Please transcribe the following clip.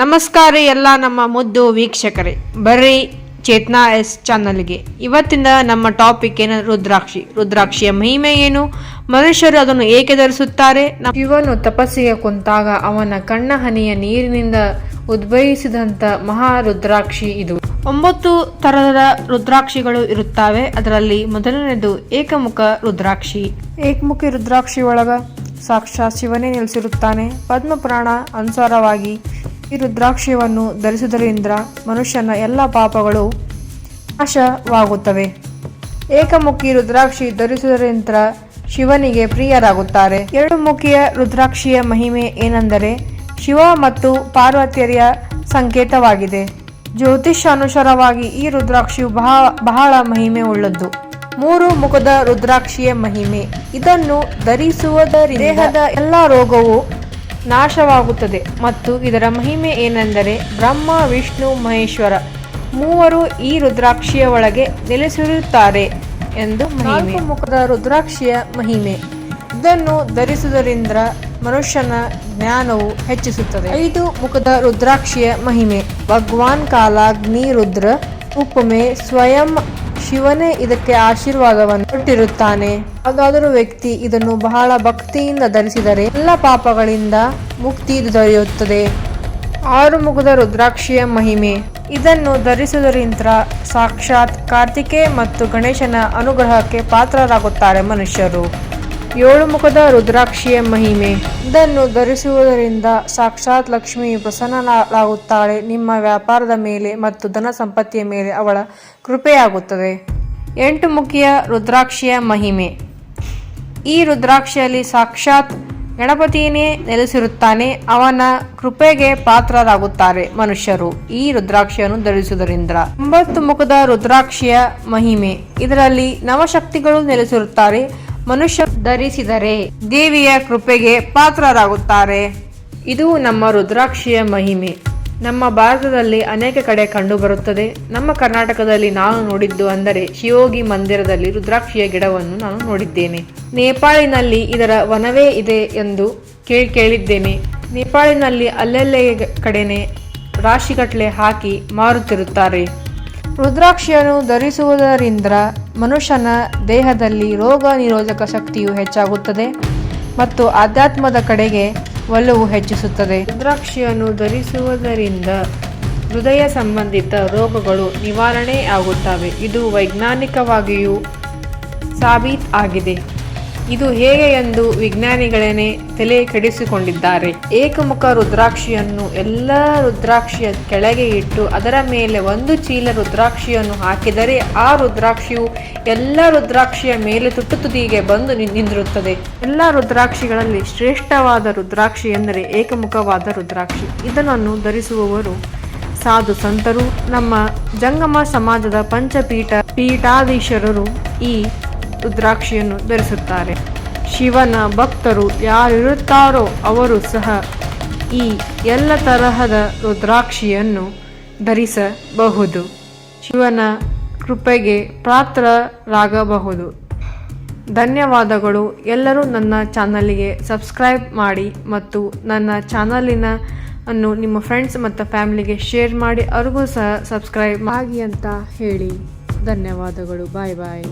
ನಮಸ್ಕಾರ ಎಲ್ಲ ನಮ್ಮ ಮುದ್ದು ವೀಕ್ಷಕರೇ. ಬರ್ರಿ ಚೇತನಾ ಎಸ್ ಚಾನಲ್ಗೆ. ಇವತ್ತಿನ ನಮ್ಮ ಟಾಪಿಕ್ ಏನು? ರುದ್ರಾಕ್ಷಿ. ರುದ್ರಾಕ್ಷಿಯ ಮಹಿಮೆ ಏನು? ಮನುಷ್ಯರು ಅದನ್ನು ಏಕೆ ಧರಿಸುತ್ತಾರೆ? ಇವನು ತಪಸ್ಸಿಗೆ ಕುಂತಾಗ ಅವನ ಕಣ್ಣ ಹನಿಯ ನೀರಿನಿಂದ ಉದ್ಭವಿಸಿದಂತ ಮಹಾ ರುದ್ರಾಕ್ಷಿ ಇದು. ಒಂಬತ್ತು ತರಹದ ರುದ್ರಾಕ್ಷಿಗಳು ಇರುತ್ತವೆ. ಅದರಲ್ಲಿ ಮೊದಲನೇದು ಏಕಮುಖ ರುದ್ರಾಕ್ಷಿ. ಏಕಮುಖಿ ರುದ್ರಾಕ್ಷಿ ಒಳಗ ಸಾಕ್ಷಾತ್ ಶಿವನೇ ನಿಲ್ಲಿಸಿರುತ್ತಾನೆ ಪದ್ಮಪುರಾಣ ಅನುಸಾರವಾಗಿ ಈ ರುದ್ರಾಕ್ಷಿಯನ್ನು ಧರಿಸುವುದರಿಂದ ಮನುಷ್ಯನ ಎಲ್ಲ ಪಾಪಗಳು ನಾಶವಾಗುತ್ತವೆ. ಏಕಮುಖಿ ರುದ್ರಾಕ್ಷಿ ಧರಿಸುವುದರಿಂದ ಶಿವನಿಗೆ ಪ್ರಿಯರಾಗುತ್ತಾರೆ. ಎರಡು ಮುಖಿಯ ರುದ್ರಾಕ್ಷಿಯ ಮಹಿಮೆ ಏನೆಂದರೆ ಶಿವ ಮತ್ತು ಪಾರ್ವತಿಯರ ಸಂಕೇತವಾಗಿದೆ. ಜ್ಯೋತಿಷ್ಯ ಅನುಸಾರವಾಗಿ ಈ ರುದ್ರಾಕ್ಷಿಯು ಬಹಳ ಬಹಳ ಮಹಿಮೆ ಉಳ್ಳದ್ದು ಮೂರು ಮುಖದ ರುದ್ರಾಕ್ಷಿಯ ಮಹಿಮೆ. ಇದನ್ನು ಧರಿಸುವುದರಿಂದ ದೇಹದ ಎಲ್ಲ ರೋಗವು ನಾಶವಾಗುತ್ತದೆ. ಮತ್ತು ಇದರ ಮಹಿಮೆ ಏನೆಂದರೆ ಬ್ರಹ್ಮ, ವಿಷ್ಣು, ಮಹೇಶ್ವರ ಮೂವರು ಈ ರುದ್ರಾಕ್ಷಿಯ ಒಳಗೆ ನೆಲೆಸಿರುತ್ತಾರೆ ಎಂದು ನಾಲ್ಕು ಮುಖದ ರುದ್ರಾಕ್ಷಿಯ ಮಹಿಮೆ. ಇದನ್ನು ಧರಿಸುವುದರಿಂದ ಮನುಷ್ಯನ ಜ್ಞಾನವು ಹೆಚ್ಚಿಸುತ್ತದೆ. ಐದು ಮುಖದ ರುದ್ರಾಕ್ಷಿಯ ಮಹಿಮೆ. ಭಗವಾನ್ ಕಾಲಾಗ್ನಿ ರುದ್ರ ಉಪಮೆ ಸ್ವಯಂ ಶಿವನೇ ಇದಕ್ಕೆ ಆಶೀರ್ವಾದವನ್ನು ಕೊಟ್ಟಿರುತ್ತಾನೆ. ಹಾಗಾದರೂ ವ್ಯಕ್ತಿ ಇದನ್ನು ಬಹಳ ಭಕ್ತಿಯಿಂದ ಧರಿಸಿದರೆ ಎಲ್ಲ ಪಾಪಗಳಿಂದ ಮುಕ್ತಿ ದೊರೆಯುತ್ತದೆ. ಆರು ಮುಗದ ರುದ್ರಾಕ್ಷಿಯ ಮಹಿಮೆ. ಇದನ್ನು ಧರಿಸುವುದರಿಂದ ಸಾಕ್ಷಾತ್ ಕಾರ್ತಿಕೆ ಮತ್ತು ಗಣೇಶನ ಅನುಗ್ರಹಕ್ಕೆ ಪಾತ್ರರಾಗುತ್ತಾರೆ ಮನುಷ್ಯರು. ಏಳು ಮುಖದ ರುದ್ರಾಕ್ಷಿಯ ಮಹಿಮೆ. ಇದನ್ನು ಧರಿಸುವುದರಿಂದ ಸಾಕ್ಷಾತ್ ಲಕ್ಷ್ಮಿ ಪ್ರಸನ್ನಳಾಗುತ್ತಾಳೆ. ನಿಮ್ಮ ವ್ಯಾಪಾರದ ಮೇಲೆ ಮತ್ತು ಧನ ಸಂಪತ್ತಿಯ ಮೇಲೆ ಅವಳ ಕೃಪೆಯಾಗುತ್ತದೆ. ಎಂಟು ಮುಖಿಯ ರುದ್ರಾಕ್ಷಿಯ ಮಹಿಮೆ. ಈ ರುದ್ರಾಕ್ಷಿಯಲ್ಲಿ ಸಾಕ್ಷಾತ್ ಗಣಪತಿಯೇ ನೆಲೆಸಿರುತ್ತಾನೆ. ಅವನ ಕೃಪೆಗೆ ಪಾತ್ರರಾಗುತ್ತಾರೆ ಮನುಷ್ಯರು. ಈ ರುದ್ರಾಕ್ಷಿಯನ್ನು ಧರಿಸುವುದರಿಂದ ಒಂಬತ್ತು ಮುಖದ ರುದ್ರಾಕ್ಷಿಯ ಮಹಿಮೆ. ಇದರಲ್ಲಿ ನವಶಕ್ತಿಗಳು ನೆಲೆಸಿರುತ್ತಾರೆ. ಮನುಷ್ಯ ಧರಿಸಿದರೆ ದೇವಿಯ ಕೃಪೆಗೆ ಪಾತ್ರರಾಗುತ್ತಾರೆ. ಇದು ನಮ್ಮ ರುದ್ರಾಕ್ಷಿಯ ಮಹಿಮೆ. ನಮ್ಮ ಭಾರತದಲ್ಲಿ ಅನೇಕ ಕಡೆ ಕಂಡುಬರುತ್ತದೆ. ನಮ್ಮ ಕರ್ನಾಟಕದಲ್ಲಿ ನಾನು ನೋಡಿದ್ದು ಅಂದರೆ ಶಿವೋಗಿ ಮಂದಿರದಲ್ಲಿ ರುದ್ರಾಕ್ಷಿಯ ಗಿಡವನ್ನು ನಾನು ನೋಡಿದ್ದೇನೆ. ನೇಪಾಳಿನಲ್ಲಿ ಇದರ ವನವೇ ಇದೆ ಎಂದು ಕೇಳಿ ಕೇಳಿದ್ದೇನೆ. ನೇಪಾಳಿನಲ್ಲಿ ಅಲ್ಲಲ್ಲೇ ಕಡೆನೆ ರಾಶಿಗಟ್ಟಲೆ ಹಾಕಿ ಮಾರುತ್ತಿರುತ್ತಾರೆ. ರುದ್ರಾಕ್ಷಿಯನ್ನು ಧರಿಸುವುದರಿಂದ ಮನುಷ್ಯನ ದೇಹದಲ್ಲಿ ರೋಗ ನಿರೋಧಕ ಶಕ್ತಿಯು ಹೆಚ್ಚಾಗುತ್ತದೆ ಮತ್ತು ಆಧ್ಯಾತ್ಮದ ಕಡೆಗೆ ಒಲವು ಹೆಚ್ಚಿಸುತ್ತದೆ. ರುದ್ರಾಕ್ಷಿಯನ್ನು ಧರಿಸುವುದರಿಂದ ಹೃದಯ ಸಂಬಂಧಿತ ರೋಗಗಳು ನಿವಾರಣೆ ಆಗುತ್ತವೆ. ಇದು ವೈಜ್ಞಾನಿಕವಾಗಿಯೂ ಸಾಬೀತ್ ಆಗಿದೆ ಇದು ಹೇಗೆ ಎಂದು ವಿಜ್ಞಾನಿಗಳೇನೆ ತಲೆ ಕೆಡಿಸಿಕೊಂಡಿದ್ದಾರೆ. ಏಕಮುಖ ರುದ್ರಾಕ್ಷಿಯನ್ನು ಎಲ್ಲ ರುದ್ರಾಕ್ಷಿಯ ಕೆಳಗೆ ಇಟ್ಟು ಅದರ ಮೇಲೆ ಒಂದು ಚೀಲ ರುದ್ರಾಕ್ಷಿಯನ್ನು ಹಾಕಿದರೆ ಆ ರುದ್ರಾಕ್ಷಿಯು ಎಲ್ಲ ರುದ್ರಾಕ್ಷಿಯ ಮೇಲೆ ತುಟ್ಟು ತುದಿಗೆ ಬಂದು ನಿಂದಿರುತ್ತದೆ. ಎಲ್ಲ ರುದ್ರಾಕ್ಷಿಗಳಲ್ಲಿ ಶ್ರೇಷ್ಠವಾದ ರುದ್ರಾಕ್ಷಿ ಎಂದರೆ ಏಕಮುಖವಾದ ರುದ್ರಾಕ್ಷಿ. ಇದನ್ನು ಧರಿಸುವವರು ಸಾಧು ಸಂತರು. ನಮ್ಮ ಜಂಗಮ ಸಮಾಜದ ಪಂಚಪೀಠ ಪೀಠಾಧೀಶರರು ಈ ರುದ್ರಾಕ್ಷಿಯನ್ನು ಧರಿಸುತ್ತಾರೆ. ಶಿವನ ಭಕ್ತರು ಯಾರಿರುತ್ತಾರೋ ಅವರು ಸಹ ಈ ಎಲ್ಲ ತರಹದ ರುದ್ರಾಕ್ಷಿಯನ್ನು ಧರಿಸಬಹುದು. ಶಿವನ ಕೃಪೆಗೆ ಪಾತ್ರರಾಗಬಹುದು. ಧನ್ಯವಾದಗಳು. ಎಲ್ಲರೂ ನನ್ನ ಚಾನಲಿಗೆ ಸಬ್ಸ್ಕ್ರೈಬ್ ಮಾಡಿ ಮತ್ತು ನನ್ನ ಚಾನಲಿನ ಅನ್ನು ನಿಮ್ಮ ಫ್ರೆಂಡ್ಸ್ ಮತ್ತು ಫ್ಯಾಮಿಲಿಗೆ ಶೇರ್ ಮಾಡಿ, ಅವ್ರಿಗೂ ಸಹ ಸಬ್ಸ್ಕ್ರೈಬ್ ಆಗಿ ಅಂತ ಹೇಳಿ. ಧನ್ಯವಾದಗಳು. ಬಾಯ್ ಬಾಯ್.